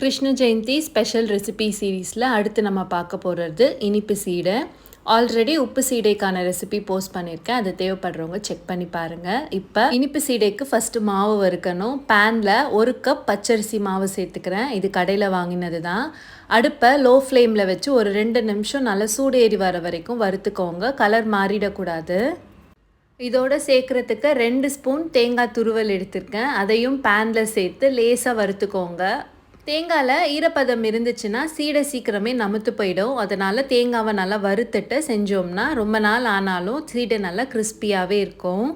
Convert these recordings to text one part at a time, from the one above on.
Krishna Jayanthi special recipe சீரீஸில் அடுத்து நம்ம பார்க்க போகிறது இனிப்பு சீடை. ஆல்ரெடி உப்பு சீடைக்கான ரெசிபி போஸ்ட் பண்ணியிருக்கேன். அது தேவைப்படுறவங்க செக் பண்ணி பாருங்கள் இப்போ இனிப்பு சீடைக்கு ஃபஸ்ட்டு மாவு வறுக்கணும். பேனில் ஒரு கப் பச்சரிசி மாவு சேர்த்துக்கிறேன். இது கடையில் வாங்கினது தான் அடுப்பை லோ ஃப்ளேமில் வச்சு ஒரு ரெண்டு நிமிஷம் நல்லா சூடேறி வர வரைக்கும் வறுத்துக்கோங்க. கலர் மாறிடக்கூடாது. இதோட சேர்க்குறதுக்கு ரெண்டு ஸ்பூன் தேங்காய் துருவல் எடுத்திருக்கேன். அதையும் பேனில் சேர்த்து லேசாக வறுத்துக்கோங்க. தேங்காயில் ஈரப்பதம் இருந்துச்சுன்னா சீடை சீக்கிரமே நமுத்து போயிடும். அதனால் தேங்காவை நல்லா வறுத்துட்டு செஞ்சோம்னா ரொம்ப நாள் ஆனாலும் சீடை நல்லா கிறிஸ்பியாகவே இருக்கும்.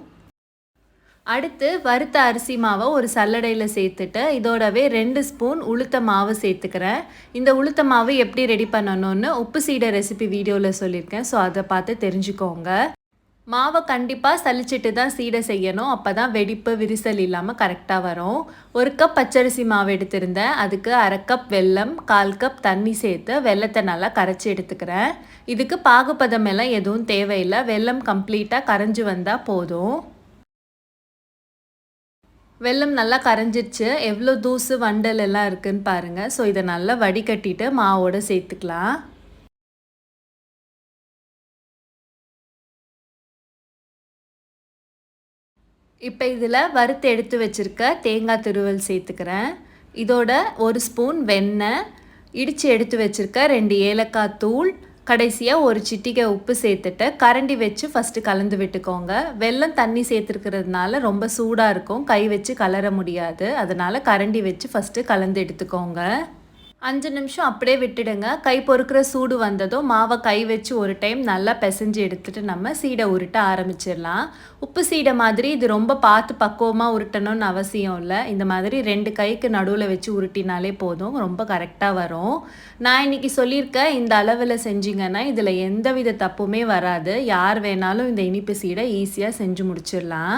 அடுத்து வறுத்த அரிசி மாவை ஒரு சல்லடையில் சேர்த்துட்டு இதோடவே ரெண்டு ஸ்பூன் உளுத்த மாவு சேர்த்துக்கிறேன். இந்த உளுத்த மாவு எப்படி ரெடி பண்ணணும்னு உப்பு சீடை ரெசிபி வீடியோவில் சொல்லியிருக்கேன். ஸோ அதை பார்த்து தெரிஞ்சுக்கோங்க. மாவை கண்டிப்பாக சலிச்சிட்டு தான் சீடை செய்யணும். அப்போ தான் வெடிப்பு விரிசல் இல்லாமல் கரெக்டாக வரும். ஒரு கப் பச்சரிசி மாவு எடுத்திருந்தேன். அதுக்கு அரை கப் வெல்லம் கால் கப் தண்ணி சேர்த்து வெள்ளத்தை நல்லா கரைச்சி எடுத்துக்கிறேன். இதுக்கு பாகுபதம் எல்லாம் எதுவும் தேவையில்லை. வெல்லம் கம்ப்ளீட்டாக கரைஞ்சி வந்தால் போதும். வெல்லம் நல்லா கரைஞ்சிருச்சு. எவ்வளோ தூசு வண்டல் எல்லாம் இருக்குதுன்னு பாருங்கள் ஸோ இதை நல்லா வடிகட்டிட்டு மாவோடு சேர்த்துக்கலாம். இப்போ இதில் வறுத்து எடுத்து வச்சுருக்க தேங்காய் திருவல் சேர்த்துக்கிறேன். இதோட ஒரு ஸ்பூன் வெண்ணெய் இடித்து எடுத்து வச்சுருக்க ரெண்டு ஏலக்காய் தூள் கடைசியாக ஒரு சிட்டிகை உப்பு சேர்த்துட்டு கரண்டி வச்சு ஃபஸ்ட்டு கலந்து விட்டுக்கோங்க. வெள்ளம் தண்ணி சேர்த்துருக்கிறதுனால ரொம்ப சூடாக இருக்கும். கை வச்சு கலர முடியாது. அதனால் கரண்டி வச்சு ஃபஸ்ட்டு கலந்து எடுத்துக்கோங்க. அஞ்சு நிமிஷம் அப்படியே விட்டுடுங்க. கை பொறுக்கிற சூடு வந்ததும் மாவை கை வச்சு ஒரு டைம் நல்லா பிசைஞ்சு எடுத்துகிட்டு நம்ம சீடை உருட்ட ஆரம்பிச்சிடலாம். உப்பு சீடை மாதிரி இது ரொம்ப பார்த்து பக்குவமாக உருட்டணும்னு அவசியம் இல்லை. இந்த மாதிரி ரெண்டு கைக்கு நடுவில் வச்சு உருட்டினாலே போதும். ரொம்ப கரெக்டாக வரும். நான் இன்றைக்கி சொல்லியிருக்கேன் இந்த அளவில் செஞ்சிங்கன்னா இதில் எந்த வித தப்புமே வராது. யார் வேணாலும் இந்த இனிப்பு சீடை ஈஸியாக செஞ்சு முடிச்சிடலாம்.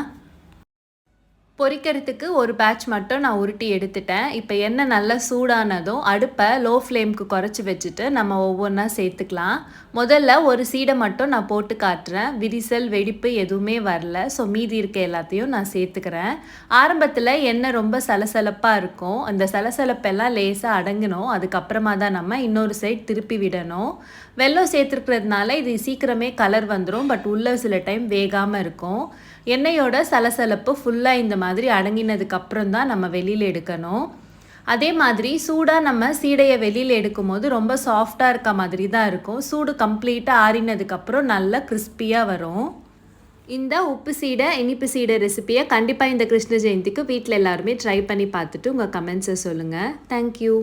பொரிக்கிறதுக்கு ஒரு பேட்ச் மட்டும் நான் உருட்டி எடுத்துட்டேன். இப்போ எண்ணெய் நல்லா சூடானதும் அடுப்பை லோ ஃப்ளேம்க்கு குறைச்சி வச்சுட்டு நம்ம ஒவ்வொன்றா சேர்த்துக்கலாம். முதல்ல ஒரு சீடை மட்டும் நான் போட்டு காட்டுறேன். விரிசல் வெடிப்பு எதுவுமே வரல. ஸோ மீதி இருக்க எல்லாத்தையும் நான் சேர்த்துக்கிறேன். ஆரம்பத்தில் எண்ணெய் ரொம்ப சலசலப்பாக இருக்கும். அந்த சலசலப்பெல்லாம் லேசாக அடங்கணும். அதுக்கப்புறமா தான் நம்ம இன்னொரு சைட் திருப்பி விடணும். வெள்ளம் சேர்த்துருக்கிறதுனால இது சீக்கிரமே கலர் வந்துடும் பட் உள்ளே சில டைம் வேகாமல் இருக்கும். எண்ணெயோட சலசலப்பு ஃபுல்லாக இந்த மாதிரி அடங்கினதுக்கு அப்புறம் தான் நம்ம வெளியில் எடுக்கணும். அதே மாதிரி சூடாக நம்ம சீடையை வெளியில் எடுக்கும் போது ரொம்ப சாஃப்டாக இருக்க மாதிரி தான் இருக்கும். சூடு கம்ப்ளீட்டாக ஆறினதுக்கப்புறம் நல்லா கிறிஸ்பியாக வரும். இந்த உப்பு சீடை இனிப்பு சீடை ரெசிப்பியை கண்டிப்பாக இந்த கிருஷ்ண ஜெயந்திக்கு வீட்டில் எல்லாருமே ட்ரை பண்ணி பார்த்துட்டு உங்கள் கமெண்ட்ஸை சொல்லுங்கள் தேங்க்யூ